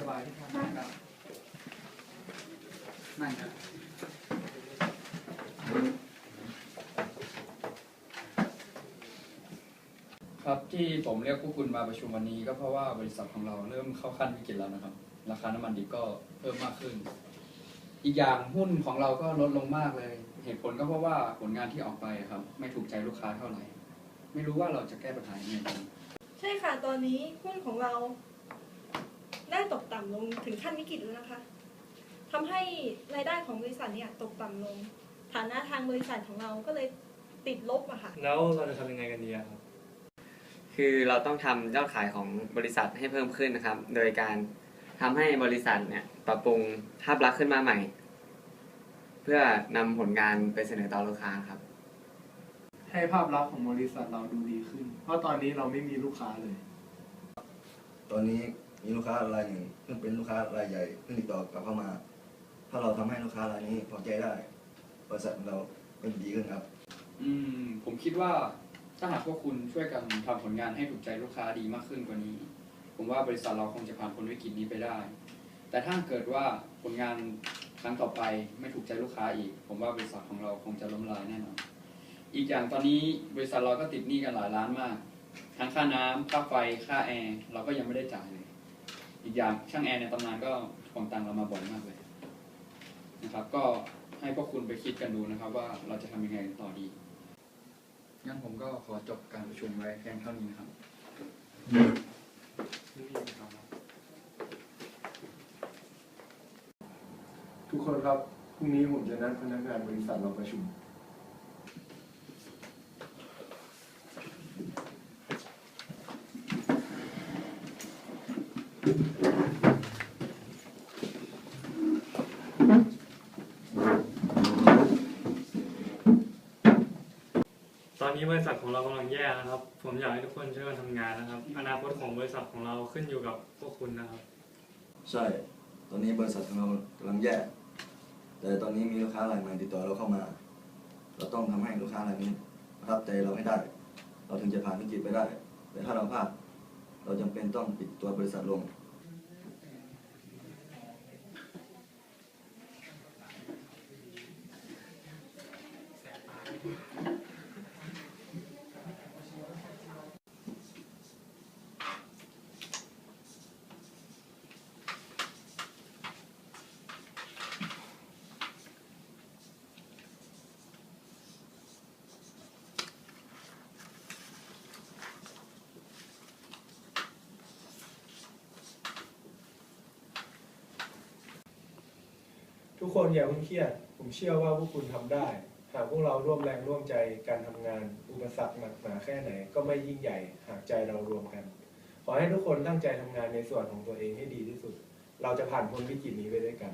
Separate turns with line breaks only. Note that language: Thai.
สบายที่ท่านนะครับนั่งครับครับที่ผมเรียกพวกคุณมาประชุมวันนี้ก็เพราะว่าบริษัทของเราเริ่มเข้าขั้นวิกฤตแล้วนะครับ ราคาน้ำมันดิบก็เพิ่มมากขึ้น อีกอย่างหุ้นของเราก็ลดลงมากเลย เหตุผลก็เพราะว่าผลงานที่ออกไปครับ ไม่ถูกใจลูกค้าเท่าไหร่ ไม่รู้ว่าเราจะแก้ปัญหายังไงดี
ใช่ค่ะตอนนี้หุ้นของเรา ได้ตกต่ำลงถึงขั้นวิกฤตแล้วนะคะทำให้รายได้ของบริษัทเนี่ยตกต่ำลง ฐานะทางบริษัทของเราก็เลยติดลบอะค่ะ
แล้วเราจะทำยังไงกันดีอะครับ
คือเราต้องทำยอดขายของบริษัทให้เพิ่มขึ้นนะครับ โดยการทำให้บริษัทเนี่ยปรับปรุงภาพลักษณ์ขึ้นมาใหม่ เพื่อนำผลงานไปเสนอต่อลูกค้าครับ
ให้ภาพลักษณ์ของบริษัทเราดูดีขึ้น เพราะตอนนี้เราไม่มีลูกค้าเลย
ตอนนี้ มีลูกค้ารายหนึ่งซึ่งเป็นลูกค้ารายใหญ่เพิ่งติดต่อกลับเข้ามา ถ้าเราทำให้ลูกค้ารายนี้พอใจได้ บริษัทของเราก็ดีขึ้นครับ
อืมผมคิดว่าถ้าหากพวกคุณช่วยกันทำผลงานให้ถูกใจลูกค้าดีมากขึ้นกว่านี้ ผมว่าบริษัทเราคงจะผ่านพ้นวิกฤตนี้ไปได้ แต่ถ้าเกิดว่าผลงานครั้งต่อไปไม่ถูกใจลูกค้าอีก ผมว่าบริษัทของเราคงจะล้มละลายแน่นอนอีกอย่างตอนนี้บริษัทเราก็ติดหนี้กันหลายล้านมาก ทั้งค่าน้ำค่าไฟค่าแอร์เราก็ยังไม่ได้จ่ายเลย อีกอย่างช่างแอร์ในตำนานก็ทวงตังเรามาบ่อยมากเลยนะครับ ก็ให้พวกคุณไปคิดกันดูนะครับ ว่าเราจะทำยังไงต่อดี งั้นผมก็ขอจบการประชุมไว้เพียงเท่านี้นะครับ
ทุกคนครับพรุ่งนี้ผมจะนัดพนักงานบริษัทเราประชุม
ตอนนี้บริษัทของเรากำลังแย่นะครับ ผมอยากให้ทุกคนช่วยกันทำงานนะครับ อนาคตของบริษัทของเราขึ้นอยู่กับพวกคุณนะครับ
ใช่ ตอนนี้บริษัทของเรากำลังแย่ แต่ตอนนี้มีลูกค้ารายใหม่ติดต่อเราเข้ามา เราต้องทำให้ลูกค้ารายนี้ประทับใจเราให้ได้ เราถึงจะผ่านวิกฤตไปได้ แต่ถ้าเราพลาด เราจำเป็นต้องปิดตัวบริษัทลง
ทุกคนอย่าเพิ่งเครียด ผมเชื่อว่าพวกคุณทำได้ หากพวกเราร่วมแรงร่วมใจการทำงาน อุปสรรคหนักหนาแค่ไหน ก็ไม่ยิ่งใหญ่ หากใจเรารวมกัน ขอให้ทุกคนตั้งใจทำงานในส่วนของตัวเองให้ดีที่สุด เราจะผ่านพ้นวิกฤตนี้ไปด้วยกัน